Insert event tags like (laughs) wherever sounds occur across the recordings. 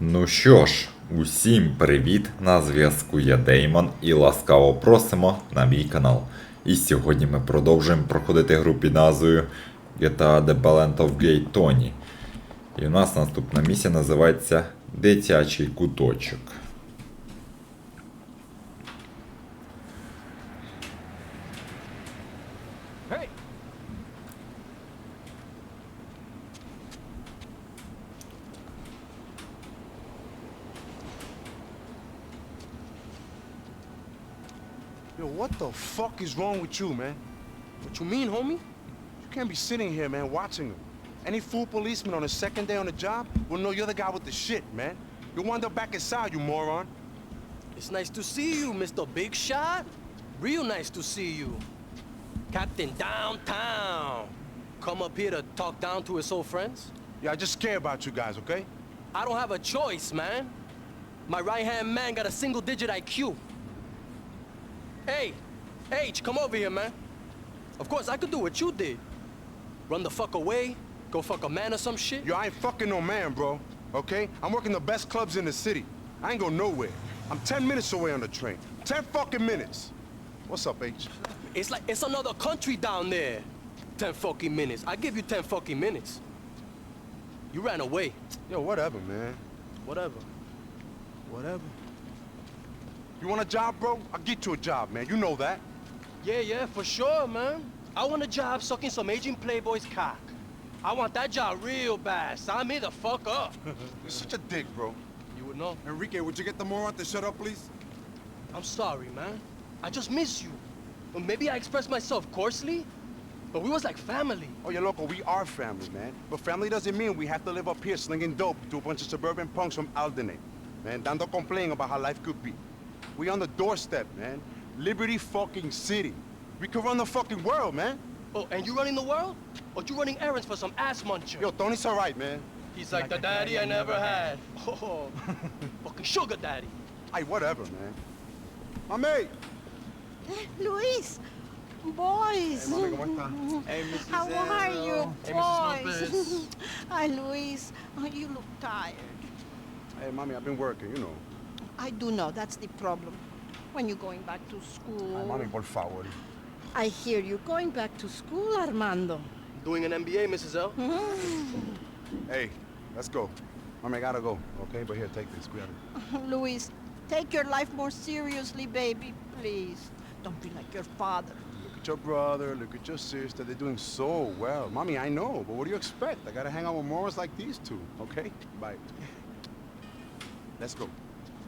Ну що ж, усім привіт! На зв'язку я Деймон і ласкаво просимо на мій канал. І сьогодні ми продовжуємо проходити гру під назвою GTA The Balance of Gay Tony. І у нас наступна місія називається Дитячий куточок. What the fuck is wrong with you, man? What you mean, homie? You can't be sitting here, man, watching them. Any fool policeman on his second day on the job will know you're the guy with the shit, man. You'll wind up back inside, you moron. It's nice to see you, Mr. Big Shot. Real nice to see you. Captain Downtown. Come up here to talk down to his old friends? Yeah, I just care about you guys, okay? I don't have a choice, man. My right-hand man got a single-digit IQ. Hey, H, come over here, man. Of course, I could do what you did. Run the fuck away, go fuck a man or some shit. Yo, I ain't fucking no man, bro. Okay? I'm working the best clubs in the city. I ain't go nowhere. I'm 10 minutes away on the train. 10 fucking minutes. What's up, H? It's like it's another country down there. Ten fucking minutes. I give you ten fucking minutes. You ran away. Yo, whatever, man. Whatever. Whatever. You want a job, bro? I'll get you a job, man. You know that. Yeah, yeah, for sure, man. I want a job sucking some aging playboy's cock. I want that job real bad. Sign me the fuck up. (laughs) You're such a dick, bro. You would know. Enrique, would you get the moron to shut up, please? I'm sorry, man. I just miss you. Or maybe I expressed myself coarsely, but we was like family. Oh, yeah, loco, we are family, man. But family doesn't mean we have to live up here slinging dope to a bunch of suburban punks from Alderney. Man, dando complaining about how life could be. We on the doorstep, man. Liberty fucking city. We could run the fucking world, man. Oh, and you running the world? Or you running errands for some ass muncher? Yo, Tony's all right, man. He's like the daddy I never had. Oh, (laughs) fucking sugar daddy. Hey, whatever, man. My mate. Eh, Luis, boys. Hey, mami, ¿cómo está? Hey, Mrs. How are you, Hey, boys? Lopez. (laughs) Hi, Luis. Oh, you look tired. Hey, mommy, I've been working, you know. I do know that's the problem. When you're going back to school. Ay, mami, por favor. I hear you going back to school, Armando. Doing an MBA, Mrs. L. Mm-hmm. Hey, let's go. Mommy, I gotta go, okay? But here, take this. Cuídate. (laughs) Luis, take your life more seriously, baby, please. Don't be like your father. Look at your brother, look at your sister. They're doing so well. Mommy, I know, but what do you expect? I gotta hang out with morons like these two, okay? Bye. Let's go.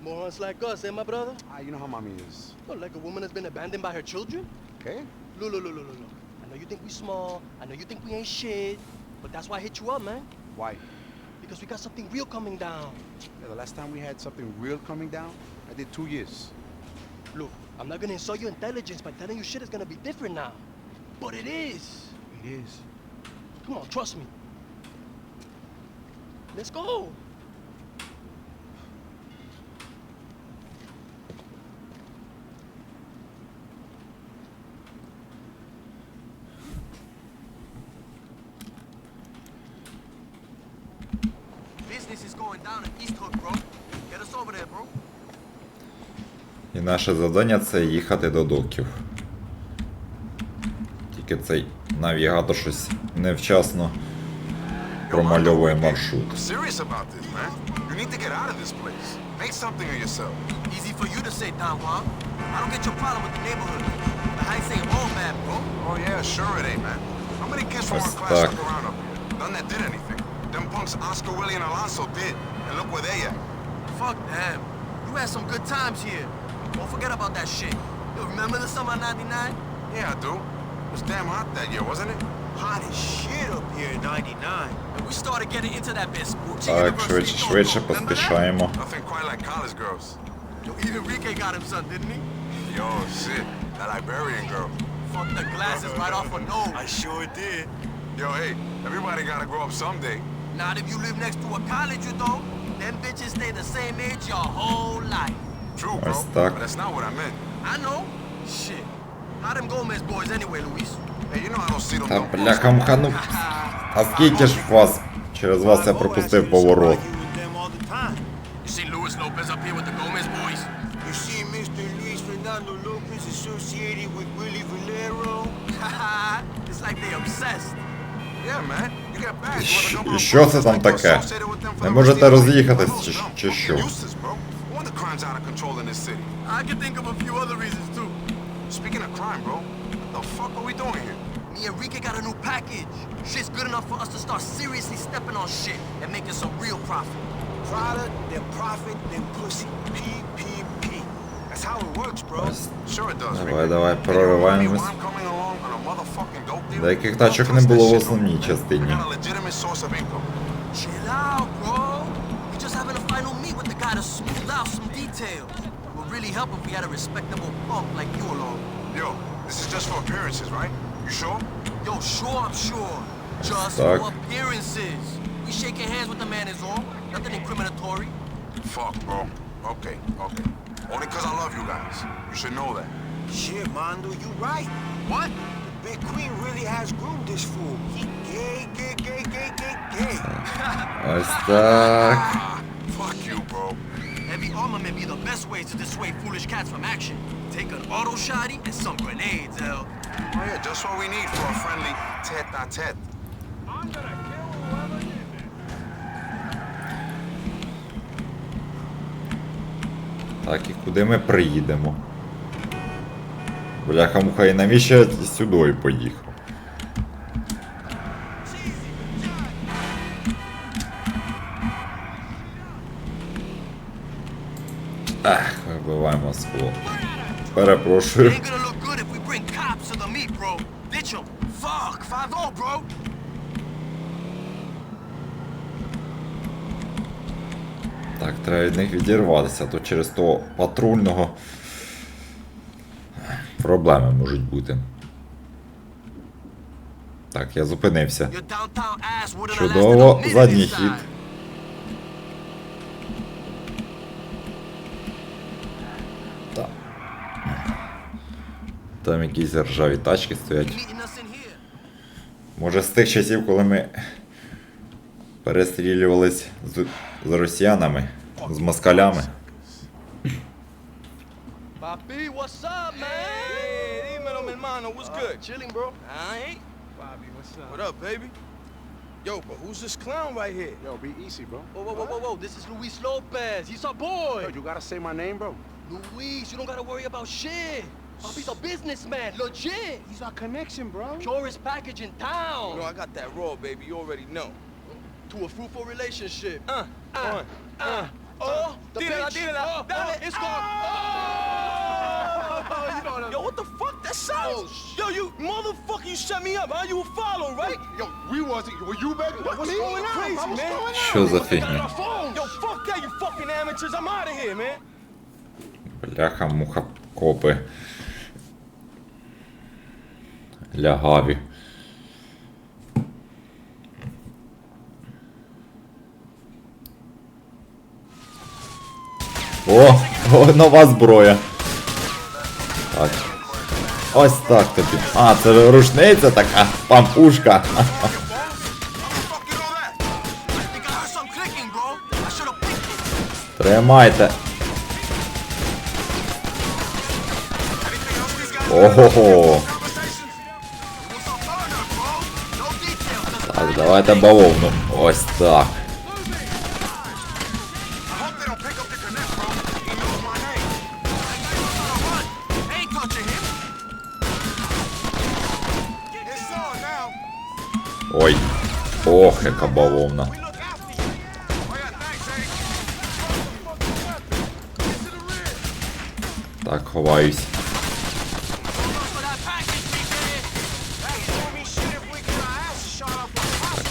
Morons like us, eh, my brother? Ah, you know how mommy is, Oh, like a woman that's been abandoned by her children? okay? Look, look, look, look, look, look. I know you think we small. I know you think we ain't shit. But that's why I hit you up, man. Why? Because we got something real coming down. Yeah, the last time we had something real coming down, I did two years. Look, I'm not gonna insult your intelligence by telling you shit is gonna be different now. But it is. It is. Come on, trust me. Let's go. наше завдання це їхати до доків. Тільки цей навігатор щось невчасно промальовує маршрут. Ось так. Them punks Oscar, Willie, and Alonso did. And look where they at. Fuck them. You had some good times here. Don't forget about that shit. You remember the summer of 99? Yeah, I do. It was damn hot that year, wasn't it? Hot as shit up here in 99. And we started getting into that Vespucci Так, швидше, швидше поспішаємо. Nothing quite like college girls. Yo, even Rike got him son, didn't he? Yo, shit. That Liberian girl. Fucked the glasses right off her nose. I sure did. Yo, hey, everybody gotta grow up someday. Not if you live next to a college, you don't. Them bitches stay the same age your whole life. Ось так. Та бляха мхану. А скільки ж вас? Через вас я пропустив поворот. І (laughs) що це там таке? Не можете роз'їхатись чи, чи що? crime's out of control in this city. I can think of a few other reasons too. Speaking of crime, bro, what the fuck are we doing here? Me and Rika got a new package. Shit's good enough for us to start seriously stepping on shit and making some real profit. Product, then profit, then pussy. PPP. That's how it works, bro. Sure it does, Давай, Ricky. давай, And you know прориваємось. why I'm coming along on a motherfucking dope deal? Деяких Don't тачок не touch було that в shit, основній bro. частині. I got a legitimate source of income. Chill out, bro. We just having a final meet with the guy to smooth out some details. It would really help if we had a respectable punk like you along. Yo, this is just for appearances, right? You sure? Yo, sure, I'm sure. Just Fuck. for appearances. We shaking hands with the man is all. Nothing incriminatory. Fuck, bro. Okay, okay. Only because I love you guys. You should know that. Shit, Mando, you right. What? The big queen really has groomed this fool. He gay, gay, gay, gay, gay, gay. (laughs) I stuck. (laughs) Fuck bro. Armament be the best ways to dissuade foolish cats from action. Take an auto shotty and some grenades, L. Oh yeah, just what we need for a friendly tete-a-tete. I'm gonna Так, і куди ми приїдемо? Бляха муха, і навіщо я сюди поїхав? Ах, вибивай Москву. Перепрошую. Так, треба від них відірватися, то через того патрульного проблеми можуть бути. Так, я зупинився. Чудово, задній хід. Там якісь ржаві тачки стоять. Може з тих часів, коли ми перестрілювались з, з росіянами, з москалями. Papi, what's up, man? Hey, dímelo, mi hermano. What's good? Chilling, bro. I ain't. Bobby, what's up? What up, baby? Yo, but who's this clown right here? Yo, be easy, bro. Whoa, whoa, whoa, whoa, whoa. This is Luis Lopez. He's our boy. Yo, you gotta say my name, bro. Luis, you don't gotta worry about shit. Papi's a businessman, legit. He's our connection, bro. Purest package in town. You know, I got that raw, baby. You already know. To a fruitful relationship. Uh, Uh, uh. Oh, the Tírala, bitch. tírala. Oh, Dale, oh, it's oh. gone. (laughs) Oh, you know what I Yo, what the fuck? That sounds. Yo, you motherfucker, you set me up, huh? You a follow, right? Yo, we wasn't. Were you, baby? What, What's me? going on? Crazy, bro? What's man. going on? Що за Got фігня? our phones. Yo, fuck that, you fucking amateurs. I'm out of here, man. Бляха, муха, Копи. Лягаві. О, о, нова зброя. Так. Ось так тобі. А, це рушниця така, пампушка. Fuck you Давайте бавовну. Ось так. Ой. Ох, яка бавовна. Так, ховаюсь.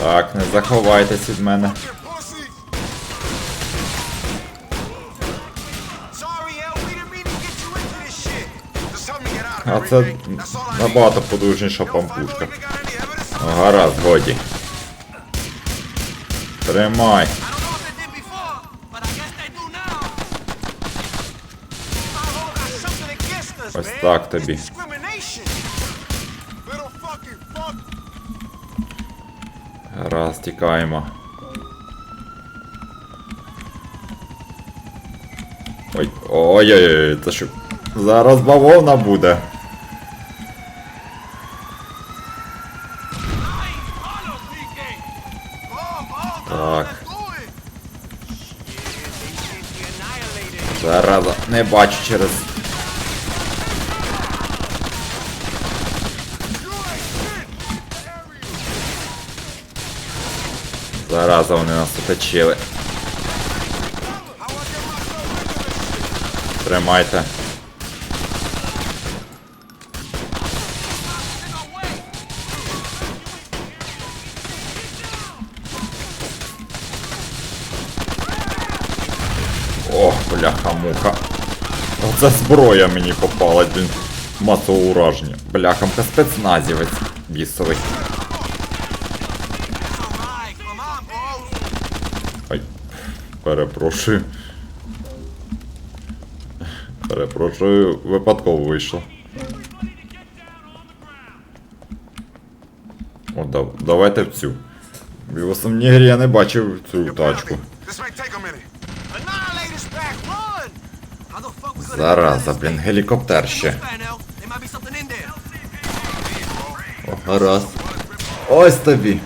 Так, не заховайтесь від мене. А це набагато подужніша пампушка. Ну, гаразд, годі. Тримай. Ось так тобі. Гаразд, тікаємо. Ой, ой-ой-ой, це що? Зараз бавовна буде. Так. Зараза, не бачу через. Зараза, вони нас оточили. Тримайте. Ох, бляха-муха. Оце зброя мені попала, блін. Масове ураження. Бляхамка спецназівець бісовий. Перепрошую. Перепрошую, випадково вийшло. О, да, давайте в цю. В основній грі я не бачив цю тачку. Зараза, блін, гелікоптер ще. О, гаразд. Ось тобі.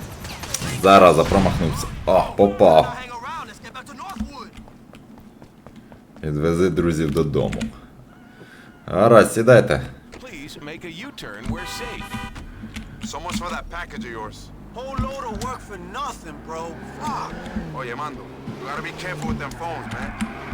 Зараза, промахнувся. О, попав. Відвези друзів додому. Гаразд, сідайте. Please make a U-turn. We're safe. So much for that package of yours. Whole load of work for nothing, bro. Fuck. Oh, yeah, Mando. You gotta be careful with them phones, man.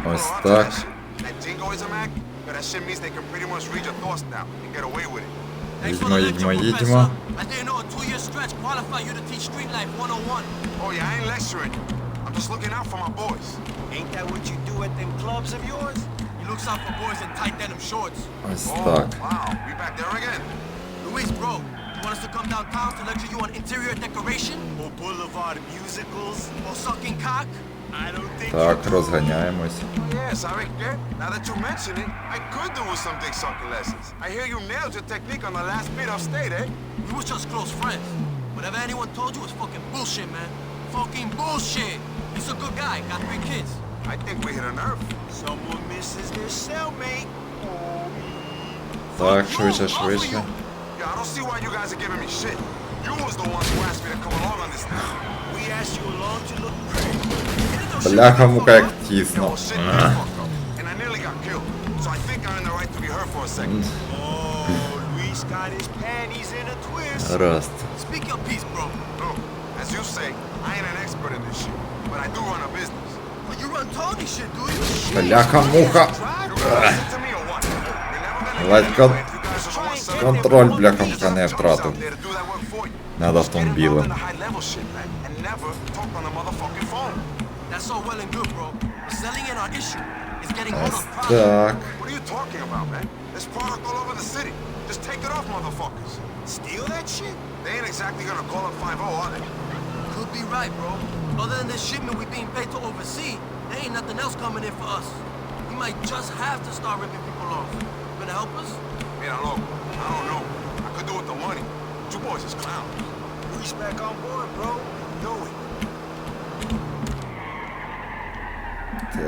Ось так. That, shit. that jingoism act, but that shit means they can pretty much read your thoughts now and get away with it. Thanks for Їдьмо, the їдьмо, їдьмо. Professor. I didn't know a two-year stretch qualified you to teach street life 101. Oh, yeah, I ain't lecturing you. I'm just looking out for my boys. Ain't that what you do at them clubs of yours? He looks out for boys in tight denim shorts. Ось Oh, так. wow. We back there again. Luis, bro, you want us to come downtown to lecture you on interior decoration? Or boulevard musicals? Or sucking cock? I don't think Так, розганяємось. Oh, yeah, ¿sabe qué? Now that you mention it, I could do with some dick sucking lessons. I hear you nailed your technique on the last bit upstate, eh? we was just close friends. Whatever anyone told you was fucking bullshit, man. Fucking bullshit. He's a good guy, got three kids. I think we hit a nerve. Someone misses their cellmate. Так, You, швидше, both of швидше. you. Yeah, I don't see why you guys are giving me shit. You was the ones who asked me to come along on this thing. We asked you along to look pretty. Бляха-мука, як Yo, тісно. shit, you fucked up. And I nearly got killed. So I think I earned the right to be hurt for a second. Oh, Luis got his panties in a twist. Гаразд. Speak your piece, bro. Look, as you say, I ain't an expert in this shit, Бляха, муха. Ледь кон... контроль, бляха, муха не втратив. Над автомобілем. Так. Steal that shit? They ain't exactly gonna call up 5-0, are they? Could be right, bro. Other than this shipment we being paid to oversee, there ain't nothing else coming in for us. We might just have to start ripping people off. You gonna help us? Mira, loco, I don't know. I could do with the money. You boys is clowns. Luis back on board, bro. Know it.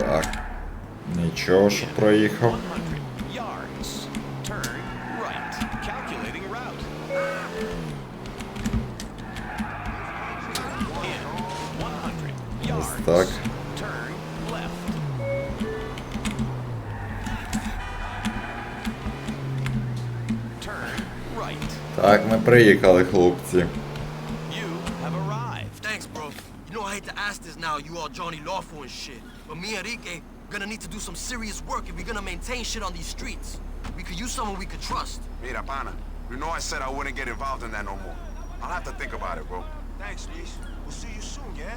Так. Нічого, що проїхав. Ось yards. так. Turn left. Turn right. Так, ми приїхали, хлопці. You have arrived. Thanks, bro. You know I hate to ask this now, you all Johnny Lawful and shit. But me and Enrique gonna need to do some serious work if we're gonna maintain shit on these streets. We could use someone we could trust. Mira, pana, you know I said I wouldn't get involved in that no more. I'll have to think about it, bro. Thanks, Luis. We'll see you soon, yeah?